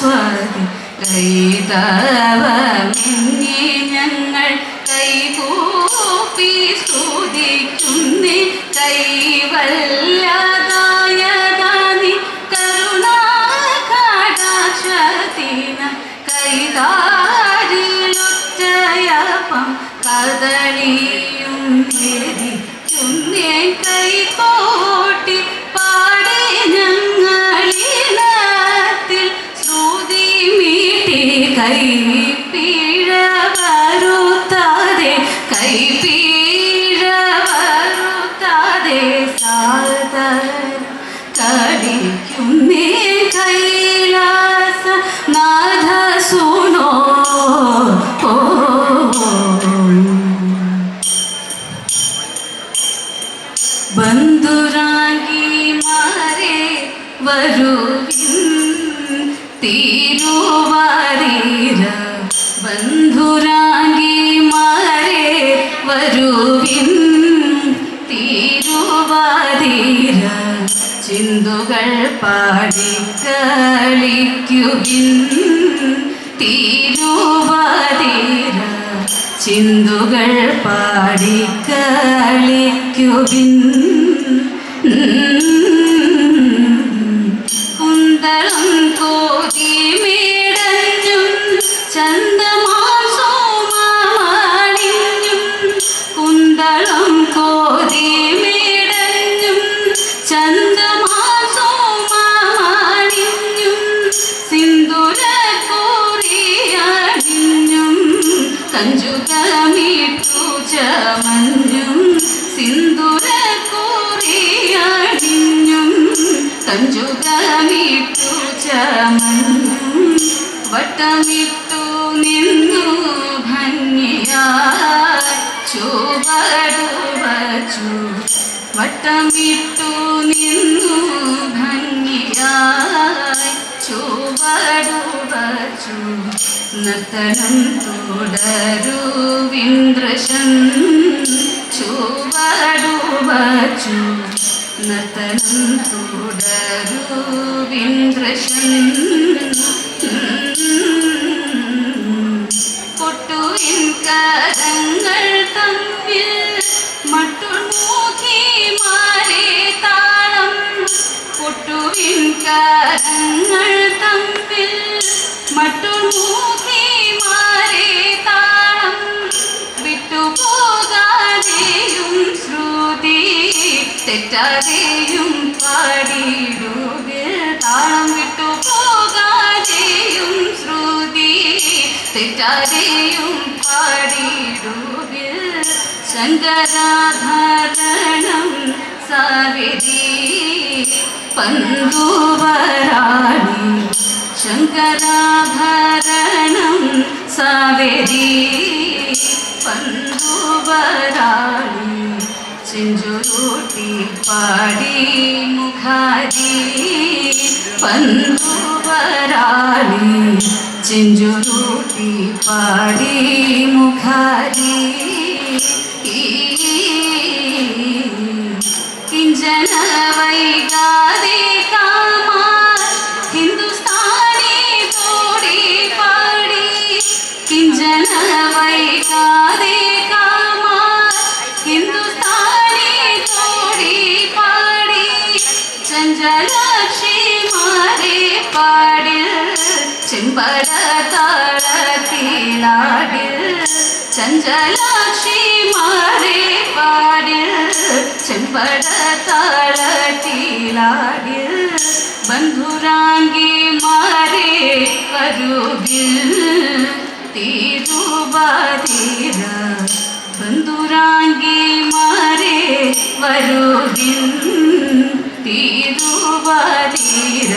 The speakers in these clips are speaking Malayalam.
സരസ്വതി കൈതവമെന്നേ ഞങ്ങൾ കൈകൂപ്പി സ്തുതിക്കുന്നേ. കൈവല്യദായദാനി കരുണാകടാക്ഷത്തിന കൈകാരിലുറ്റയപ്പം കദളിയും നേരിക്കുന്നേ ചിന്തുകൾ പാടിക്കളിക്കുവിൻ തിരുവാതിര ചിന്തുകൾ പാടിക്കളിക്കുകിൻ കുന്തളം കോതി കുന്തളം കോതി വട്ടമിട്ടു നിന്നു ഭംഗിയായി. ചുവടുവച്ചു. വട്ടമിട്ടു നിന്നു ഭംഗിയായി. ചുവടുവച്ചു. നർത്തനം തുടരുവിന്ദ്രശൻ ചുവടുവച്ചു. നർത്തനം തുടരുവിന്ദ്രശൻ കരങ്ങൾ തമ്മിൽ തെറ്റാതെയും പാടിയിടുക താളം വിട്ടുപോകാതെയും തെറ്റാതെയും പാടിയിടുക ശങ്കരാധാരണം സാവിതി പന്തുവരാണി ശങ്കരാഭരണം സാവിതി പന്തുവരാണി ചെഞ്ചുരുട്ടി പാടി മുഖാരി പന്തുവരാളി செஞ்சுருட்டி பாடி முகாரி கிஞ்சன வைகாதே காமார் ஹிந்துஸ்தானி தோடி பாடி கிஞ்சன வைகாதே காமார் ஹிந்துஸ்தானி தோடி பாடி சஞ்சலட்சி மாறே பாடில் செம்பட தாளத்திலாடில் சஞ்சலாட்சி மாறே பாடில் செம்பட தாளத்திலாடில் பந்துராங்கி மாறே பருவில் தீருபாதீர பந்துராங்கி மாறே வருவின் தீருபாதீர.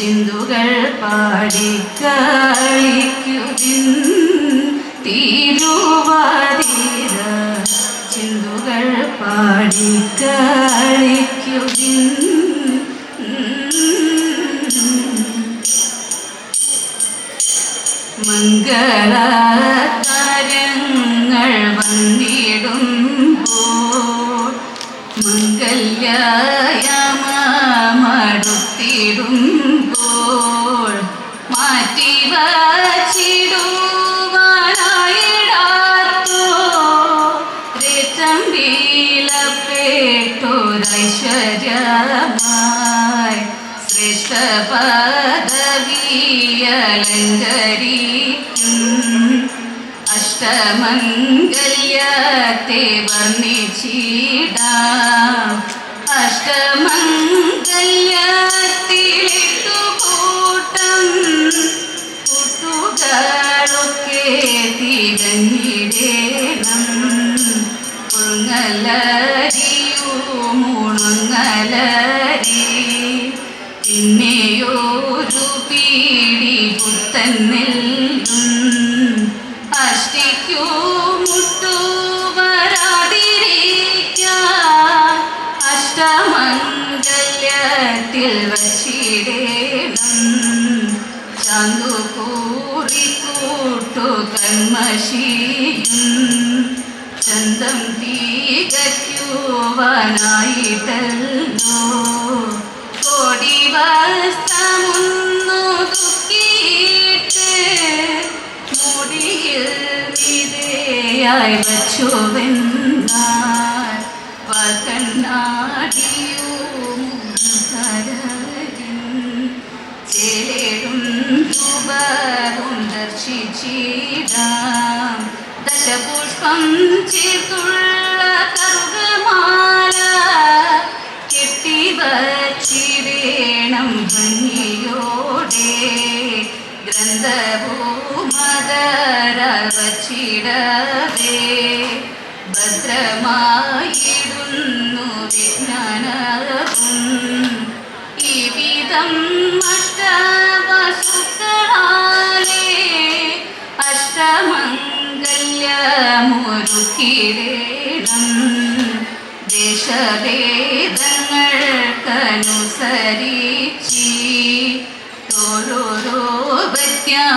ചിന്തുകൾ പാടി കളിക്കുവിൻ. തിരുവാതിര ചിന്തുകൾ പാടി കളിക്കുവിൻ. മംഗള താരങ്ങൾ വന്നിടുമ്പോൾ മംഗല്യ മടുത്തിടും മംഗല്യമാടുത്തിടുമ്പോൾ മാറ്റി രേറ്റംബീലപ്പെട്ടൊരൈശ്വര്യമായി ശ്രേഷ്ഠ പദവിയലങ്കരിക്കും അഷ്ടമംഗല്യത്തെ വർണിച്ചിടാം. അഷ്ടമംഗല്യത്തിലിട്ടു കൂട്ടം പീടി പുത്തൻ നെല്ലും അഷ്ടമംഗല്യത്തിൽ വച്ചിടേണം ചന്തു കൂറി കൂട്ടു കന്മഷിയും ചന്തം തീകയ്ക്കുവാനായിട്ടല്ലോ കോടി വസ്ത്രമൊന്നു ദുഃഖിയിട്ട് മുടിയിൽ വിധേയായി വച്ചുവെന്നാൽ പകണ്ണാടിയും పుష్పం చేతుడు അഷ്ടമംഗല്യമൊരുക്കിടേണം ദേശഭേദങ്ങൾക്കനുസരിച്ച് ഓരോരോ വ്യത്യാസമെന്നകീടും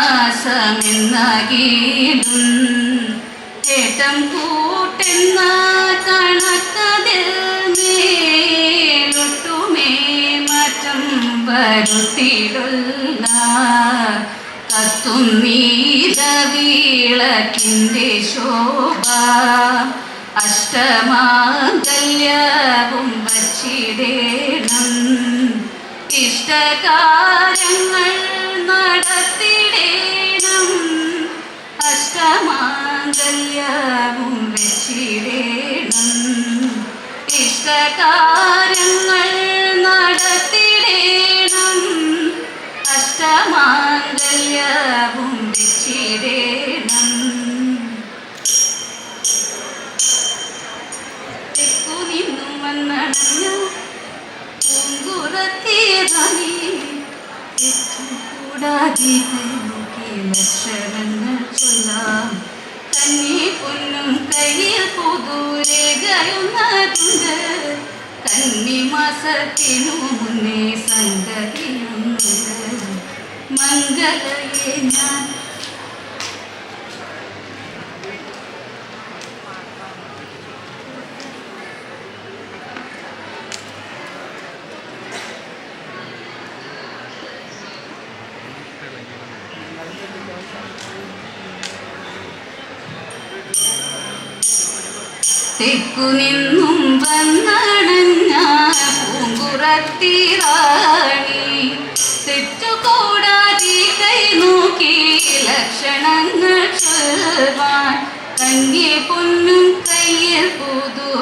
ഏട്ടം കൂട്ടെന്ന കണക്കതിൽ മേലൊട്ടുമേ മാറ്റം വരുത്തിടുന്ന കത്തും നീലവീളക്കിന്റെ ശോഭ. അഷ്ടമാംഗല്യവും വച്ചിടേണം. ഇഷ്ടകാരങ്ങൾ നടത്തിടേണം. അഷ്ടമാംഗല്യവും വച്ചിടേണം. ഇഷ്ടകാരങ്ങൾ നടത്തിടേണം. അഷ്ടമാംഗല്യവും വെച്ചിടേണം തെക്കു നിന്നും വന്നണഞ്ഞ പൂങ്കുറത്തിയതാണി കൂടാതെ നോക്കി ലക്ഷണങ്ങൾ ചൊല്ലാം. കന്നി പൊന്നും കയ്യിൽ പുതുരേഖയുന്നതുണ്ട് കന്നി മാസത്തിനു മുന്നേ സംഗതിയുണ്ട് മംഗളയെ ഞാൻ തെക്കു നിന്നും വന്നടഞ്ഞ പൂങ്കുറത്തിറാണി. തെറ്റുകൂടാതെ കൈ നോക്കി ലക്ഷണങ്ങൾ ചൊല്ലുവാൻ കന്യ പൊന്നും കയ്യിൽ പുതുരകയുന്നതുണ്ട്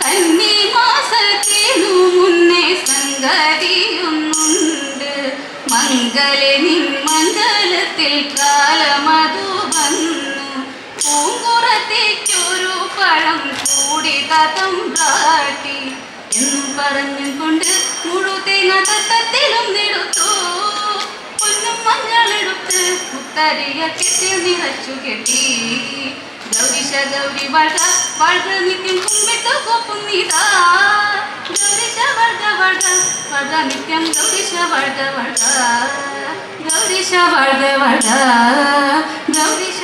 കന്നി മാസത്തിനു മുന്നേ സംഗതിയുന്നുണ്ട് മംഗലനിൻ മംഗലത്തിൽ കാലമതു വന്നു. പൂങ്കുറത്തേക്കൊരു പഴം കൂടി കഥം പറഞ്ഞും കൊണ്ട് മുഴു തേങ്ങ തത്തത്തിലും നിടുത്തു പൊന്നും മഞ്ഞളെടുത്ത് മുത്തരിയ കെട്ടി നിറച്ചു കെട്ടി. ഗൗരിഷ ഗൗരി വഴ വഴ നിത്യം കുമ്പിട്ടു കൊപ്പും നീതാ ഗൗരിഷ വഴ വഴ വഴ നിത്യം ഗൗരിഷ വഴ വഴ ഗൗരിഷ വഴ വഴ ഗൗരിഷ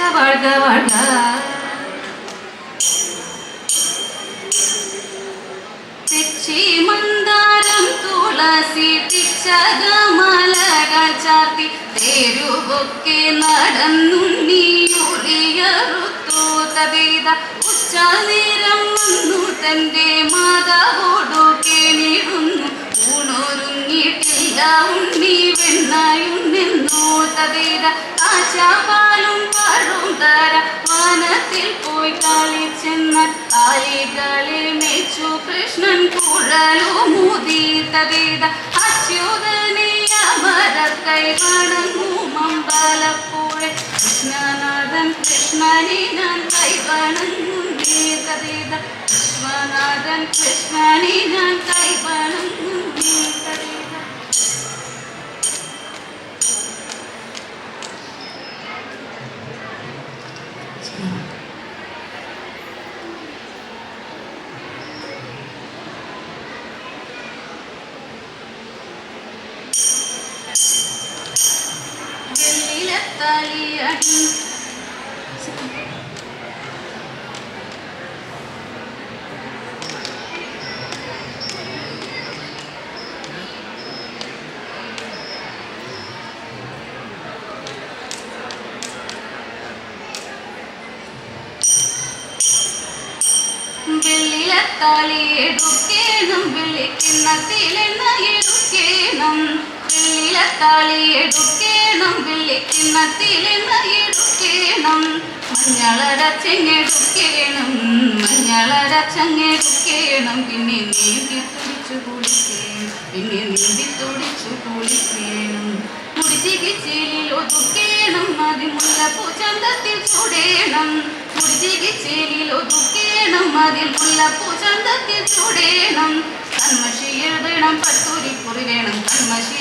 തുളസി പിച്ചകമലകൾ ചാർത്തി തേരുവൊക്കെ നടന്നു തവേദ ഉച്ച ഉച്ചനേരം വന്നു തന്റെ മാതാവോടു കേണിടുന്നു. ഊണൊരുങ്ങിയിട്ടില്ല ഉണ്ണി വെണ്ണായുണ്ണെന്നു തവേദ കാശാപാലും പഴം തര വനത്തിൽ പോയി കളിച്ചെന്ന കാലികളെ മേച്ചു കൃഷ്ണൻ കുഴലുമുദീതവേദ അച്യുതനെ അമരക്കൈ വണങ്ങുമമ്പലപ്പുഴ കൃഷ്ണനാഥൻ കൃഷ്ണനെ ഞാൻ കൈ വണങ്ങുന്നേതവേദ വിശ്വനാഥൻ കൃഷ്ണനെ വെള്ളിക്കിണ്ണത്തിലെണ്ണ എടുക്കേണം വെള്ളിലത്താളി എടുക്കേണം വെള്ളിക്കിണ്ണത്തിലെണ്ണ എടുക്കേണം മഞ്ഞളരച്ചെങ്ങെടുക്കേണം മഞ്ഞളരച്ചെങ്ങെടുക്കേണം പിന്നെ നീന്തി തുടിച്ചു കുളിക്കേണം. പിന്നെ നീന്തി തുടിച്ചു കുളിക്കേണം. മുടിച്ചികിച്ചേലിൽ ഒതുക്കേണം. അതിമുള്ള പൂച്ചന്തത്തിൽ ചുടേണം. മുടിച്ചികിച്ചേലിൽ ഒതുക്കേണം അതിൽ മുല്ലപ്പൂ ചന്തത്തിൽ ചൂടേണം. കൺമഷി എഴുതണം പട്ടൂരി കുറി വേണം. കൺമഷി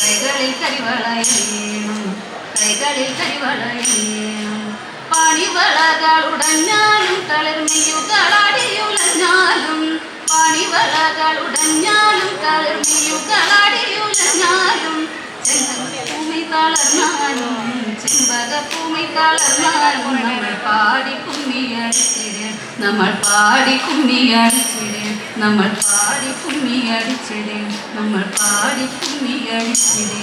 കൈകളിൽ കരിവളയണം കൈകളിൽ കരിവളയണം പണിവളകൾ ഉടഞ്ഞാലും തളിർമയുകളടിയുലഞ്ഞാലും പണിവളകൾ ഉടഞ്ഞാലും തളിർമയുകളടിയുലഞ്ഞാലും തളർന്നാലും ചെമ്പകഭൂമി തളർന്നാലും നമ്മൾ പാടി കുമ്മിയടിച്ചിടേ നമ്മൾ നമ്മൾ പാടി കുമ്മിയടിച്ചിടേ നമ്മൾ പാടി കുമ്മിയടിച്ചിടേ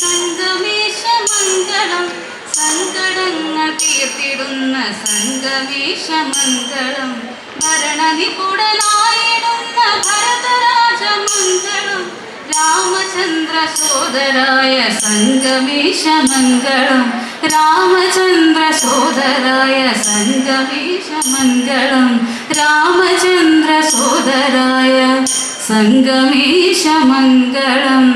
സംഗമേശ മംഗളം സങ്കടങ്ങൾ തീർത്തിടുന്ന സംഗമേശ മംഗളം. ഭരണനിപുടനായിടുന്ന ഭരതരാജമംഗളം രാമചന്ദ്ര സോദരായ സംഗമേശ മംഗളം രാമചന്ദ്ര സോദരായ സംഗമേശ മംഗളം രാമചന്ദ്ര സോദരായ സംഗമേശ മംഗളം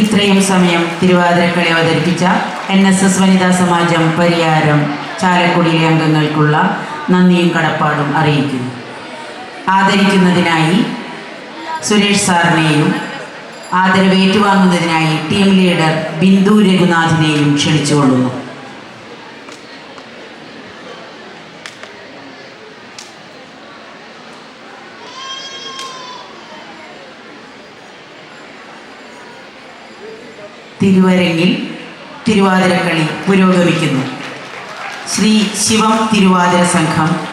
ഇത്രയും സമയം തിരുവാതിരക്കളി അവതരിപ്പിച്ച എൻ എസ് എസ് വനിതാ സമാജം പരിയാരം ചാലക്കുടിയിലെ അംഗങ്ങൾക്കുള്ള നന്ദിയും കടപ്പാടും അറിയിക്കുന്നു. ആദരിക്കുന്നതിനായി സുരേഷ് സാറിനെയും ആദരവ് ഏറ്റുവാങ്ങുന്നതിനായി ടീം ലീഡർ ബിന്ദു രഘുനാഥിനെയും ക്ഷണിച്ചുകൊള്ളുന്നു. തിരുവരങ്ങിൽ തിരുവാതിരക്കളി പുരോഗമിക്കുന്നു. ശ്രീ ശിവം തിരുവാതിര സംഘം